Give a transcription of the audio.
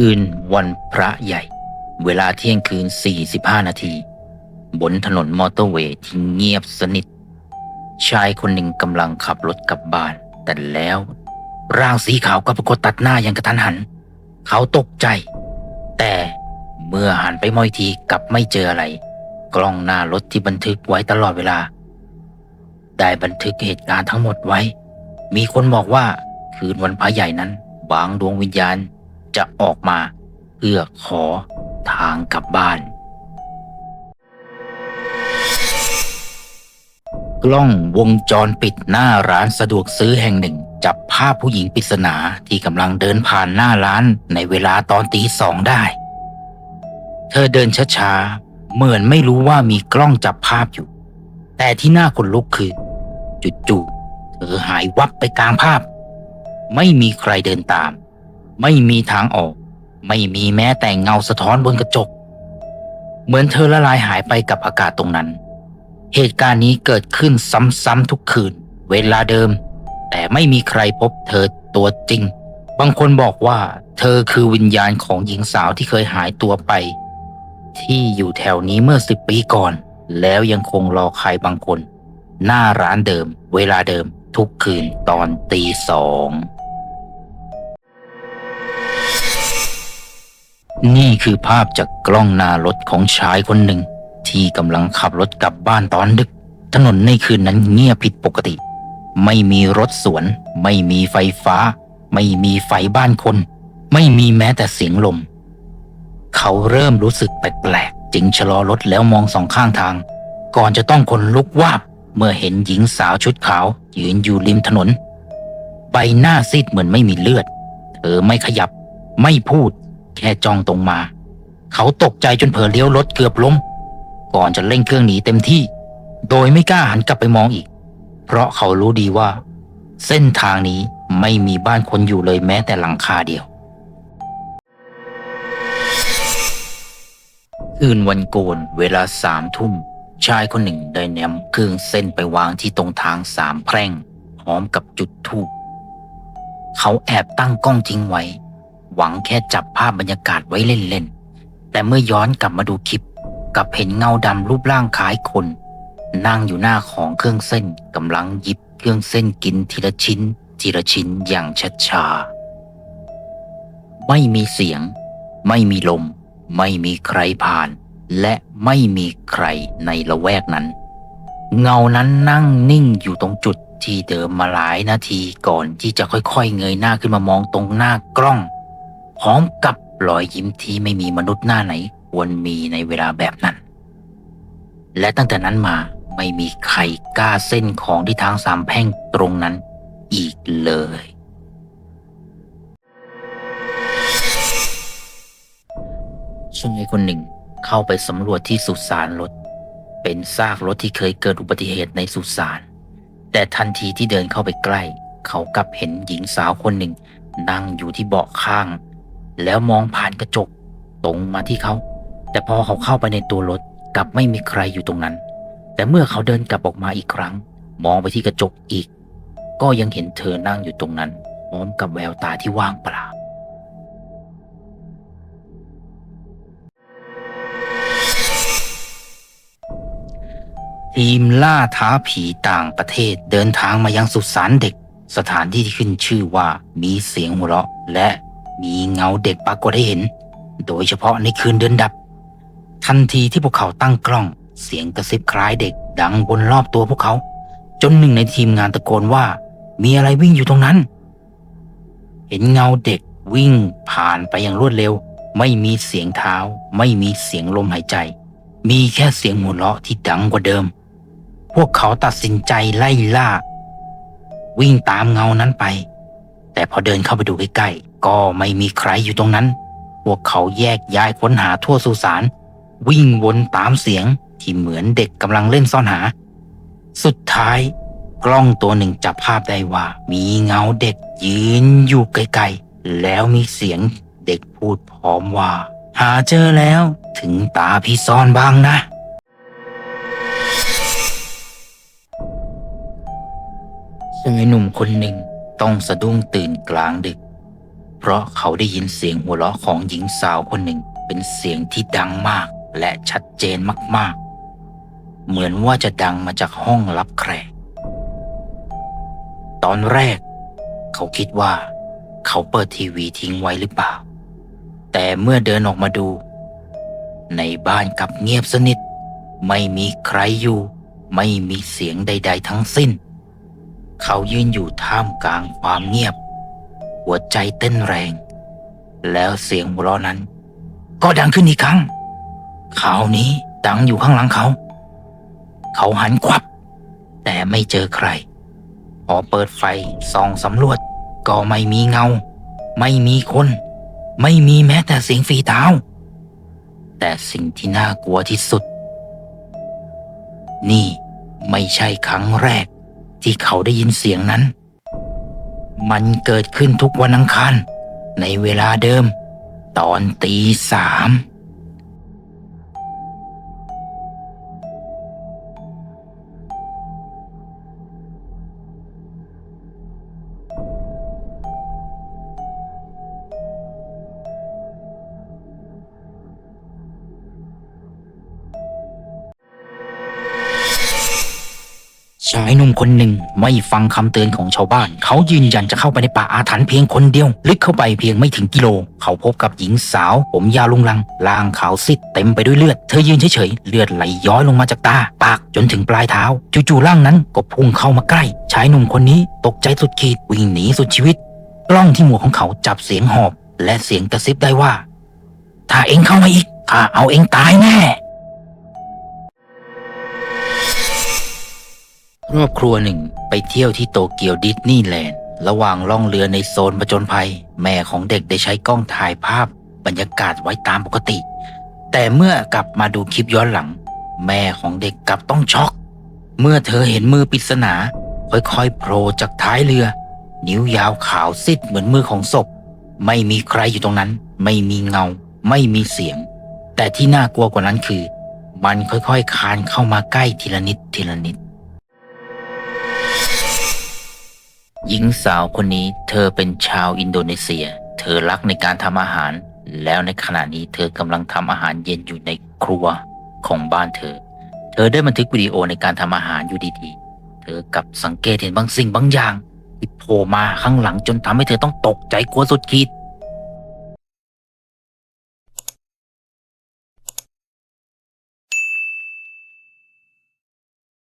อื่นวันพระใหญ่ เวลาเที่ยงคืน 45 นาที บนถนนมอเตอร์เวย์ที่เงียบสนิท ชายคนหนึ่งกำลังขับรถกลับบ้าน แต่แล้ว ร่างสีขาวก็ปรากฏตัดหน้าอย่างกระทันหัน เขาตกใจ แต่เมื่อหันไปมองอีกทีกลับไม่เจออะไร กล้องหน้ารถที่บันทึกไว้ตลอดเวลา ได้บันทึกเหตุการณ์ทั้งหมดไว้ มีคนบอกว่าคืนวันพระใหญ่นั้น บางดวงวิญญาณ จะออกมา เพื่อขอทางกลับบ้าน กล้องวงจรปิดหน้าร้านสะดวกซื้อแห่งหนึ่ง จับภาพผู้หญิงปริศนาที่กำลังเดินผ่านหน้าร้านในเวลาตอนตีสองได้ เธอเดินช้าๆ เหมือนไม่รู้ว่ามีกล้องจับภาพอยู่ แต่ที่หน่าขนลุกคือจู่ๆเธอหายวับไปกลางภาพ ไม่มีใครเดินตาม ไม่มีทางออก ไม่มีแม้แต่เงาสะท้อนบนกระจก เหมือนเธอละลายหายไปกับอากาศตรงนั้น เหตุการณ์นี้เกิดขึ้นซ้ำๆทุกคืน เวลาเดิม แต่ไม่มีใครพบเธอตัวจริง บางคนบอกว่า เธอคือวิญญาณของหญิงสาวที่เคยหายตัวไป ที่อยู่แถวนี้เมื่อสิบปีก่อน แล้วยังคงรอใครบางคน หน้าร้านเดิม เวลาเดิมทุกคืนตอนตีสอง นี่คือภาพจากกล้องหน้ารถของชายคนหนึ่ง ที่กำลังขับรถกลับบ้านตอนดึก ถนนในคืนนั้นเงียบผิดปกติ ไม่มีรถสวน ไม่มีไฟฟ้า ไม่มีไฟบ้านคน ไม่มีแม้แต่เสียงลม เขาเริ่มรู้สึกแปลกๆจึงชะลอรถแล้วมองสองข้างทาง ก่อนจะต้องคนลุกวาบ เมื่อเห็นหญิงสาวชุดขาว ยืนอยู่ริมถนน ใบหน้าซีดเหมือนไม่มีเลือด เธอไม่ขยับ ไม่พูด แค่จ้องตรงมา เขาตกใจจนเผลอเลี้ยวรถเกือบล้ม ก่อนจะเร่งเครื่องหนีเต็มที่ โดยไม่กล้าหันกลับไปมองอีก เพราะเขารู้ดีว่า เส้นทางนี้ไม่มีบ้านคนอยู่เลยแม้แต่หลังคาเดียวคืนวันโกนเวลาสามทุ่ม ชายคนหนึ่งได้นำเครื่องเส้นไปวางที่ตรงทางสามแพร่งพร้อมกับจุดธูปเขาแอบตั้งกล้องทิ้งไว้ หวังแค่จับภาพบรรยากาศไว้เล่นๆ แต่เมื่อย้อนกลับมาดูคลิปกับเห็นเงาดำรูปร่างคล้ายคน นั่งอยู่หน้าของเครื่องเส้นกำลังหยิบเครื่องเส้นกินทีละชิ้น ทีละชิ้นอย่างช้าๆไม่มีเสียง ไม่มีลม ไม่มีใครผ่าน และไม่มีใครในละแวกนั้น เงานั้นนั่งนิ่งอยู่ตรงจุดที่เดิมมาหลายนาทีก่อนที่จะค่อยๆ เงยหน้าขึ้นมามองตรงหน้ากล้อง พร้อมกับรอยยิ้มที่ไม่มีมนุษย์หน้าไหนควรมีในเวลาแบบนั้น และตั้งแต่นั้นมาไม่มีใครกล้าเส้นของที่ทางสามแพร่งตรงนั้นอีกเลย ชายคนหนึ่งเข้าไปสำรวจที่สุสานรถ เป็นซากรถที่เคยเกิดอุบัติเหตุในสุสานแต่ทันทีที่เดินเข้าไปใกล้ เขากลับเห็นหญิงสาวคนหนึ่ง นั่งอยู่ที่เบาะข้าง แล้วมองผ่านกระจกตรงมาที่เขา แต่พอเขาเข้าไปในตัวรถกลับไม่มีใครอยู่ตรงนั้น แต่เมื่อเขาเดินกลับออกมาอีกครั้ง มองไปที่กระจกอีก ก็ยังเห็นเธอนั่งอยู่ตรงนั้นพร้อมกับแววตาที่ว่างเปล่าทีมล่าท้าผีต่างประเทศเดินทางมายังสุสานเด็ก สถานที่ที่ขึ้นชื่อว่ามีเสียงหัวเราะ และ มีเงาเด็กปรากฏให้เห็น โดยเฉพาะในคืนเดือนดับ ทันทีที่พวกเขาตั้งกล้อง เสียงกระซิบคล้ายเด็กดังบนรอบตัวพวกเขา จนหนึ่งในทีมงานตะโกนว่า มีอะไรวิ่งอยู่ตรงนั้น เห็นเงาเด็กวิ่งผ่านไปอย่างรวดเร็ว ไม่มีเสียงเท้า ไม่มีเสียงลมหายใจ มีแค่เสียงหัวเราะที่ดังกว่าเดิม พวกเขาตัดสินใจไล่ล่า วิ่งตามเงานั้นไป แต่พอเดินเข้าไปดูใกล้ๆ ก็ไม่มีใครอยู่ตรงนั้น พวกเขาแยกย้ายค้นหาทั่วสุสาน วิ่งวนตามเสียงที่เหมือนเด็กกำลังเล่นซ่อนหา สุดท้าย กล้องตัวหนึ่งจับภาพได้ว่า มีเงาเด็กยืนอยู่ไกลๆ แล้วมีเสียงเด็กพูดพร้อมว่า หาเจอแล้วถึงตาพี่ซ่อนบ้างนะชายหนุ่มคนหนึ่งต้องสะดุ้งตื่นกลางดึก เพราะเขาได้ยินเสียงหัวเราะของหญิงสาวคนหนึ่ง เป็นเสียงที่ดังมากและชัดเจนมากๆ เหมือนว่าจะดังมาจากห้องรับแขกตอนแรก เขาคิดว่า เขาเปิดทีวีทิ้งไว้หรือเปล่า แต่เมื่อเดินออกมาดู ในบ้านกลับเงียบสนิท ไม่มีใครอยู่ ไม่มีเสียงใด ๆ ทั้งสิ้น เขายืนอยู่ท่ามกลางความเงียบ หัวใจเต้นแรง แล้วเสียงหัวเราะนั้น ก็ดังขึ้นอีกครั้งคราวนี้ดังอยู่ข้างหลังเขา เขาหันควับ แต่ไม่เจอใคร พอเปิดไฟส่องสำรวจ ก็ไม่มีเงา ไม่มีคน ไม่มีแม้แต่เสียงฝีเท้า แต่สิ่งที่น่ากลัวที่สุด นี่ไม่ใช่ครั้งแรกที่เขาได้ยินเสียงนั้น มันเกิดขึ้นทุกวันอังคารในเวลาเดิม ตอนตีสาม ชายหนุ่มคนหนึ่งไม่ฟังคำเตือนของชาวบ้าน เขายืนยันจะเข้าไปในป่าอาถรรพ์เพียงคนเดียว ลึกเข้าไปเพียงไม่ถึงกิโล เขาพบกับหญิงสาว ผมยาวลุงลังล่างขาวซีดเต็มไปด้วยเลือด เธอยืนเฉยๆ เลือดไหลย้อยลงมาจากตา ปากจนถึงปลายเท้า จู่ๆร่างนั้นก็พุ่งเข้ามาใกล้ ชายหนุ่มคนนี้ตกใจสุดขีดวิ่งหนีสุดชีวิต กล้องที่หมวกของเขาจับเสียงหอบ และเสียงกระซิบได้ว่า ถ้าเองเข้ามาอีกข้าเอาเองตายแน่ ครอบครัวหนึ่งไปเที่ยวที่โตเกียวดิสนีย์แลนด์ระหว่างล่องเรือในโซนผจญภัย แม่ของเด็กได้ใช้กล้องถ่ายภาพบรรยากาศไว้ตามปกติ แต่เมื่อกลับมาดูคลิปย้อนหลัง แม่ของเด็กกลับต้องช็อก เมื่อเธอเห็นมือปริศนา ค่อยๆโผล่จากท้ายเรือ นิ้วยาวขาวซีดเหมือนมือของศพ ไม่มีใครอยู่ตรงนั้น ไม่มีเงา ไม่มีเสียง แต่ที่น่ากลัวกว่านั้นคือ มันค่อยๆคานเข้ามาใกล้ทีละนิดทีละนิด หญิงสาวคนนี้เธอเป็นชาวอินโดนีเซีย เธอรักในการทำอาหาร แล้วในขณะนี้เธอกำลังทำอาหารเย็นอยู่ในครัวของบ้านเธอ เธอได้บันทึกวิดีโอในการทำอาหารอยู่ดีๆ เธอกับสังเกตเห็นบางสิ่งบางอย่างที่โผล่มาข้างหลังจนทำให้เธอต้องตกใจกลัวสุดขีด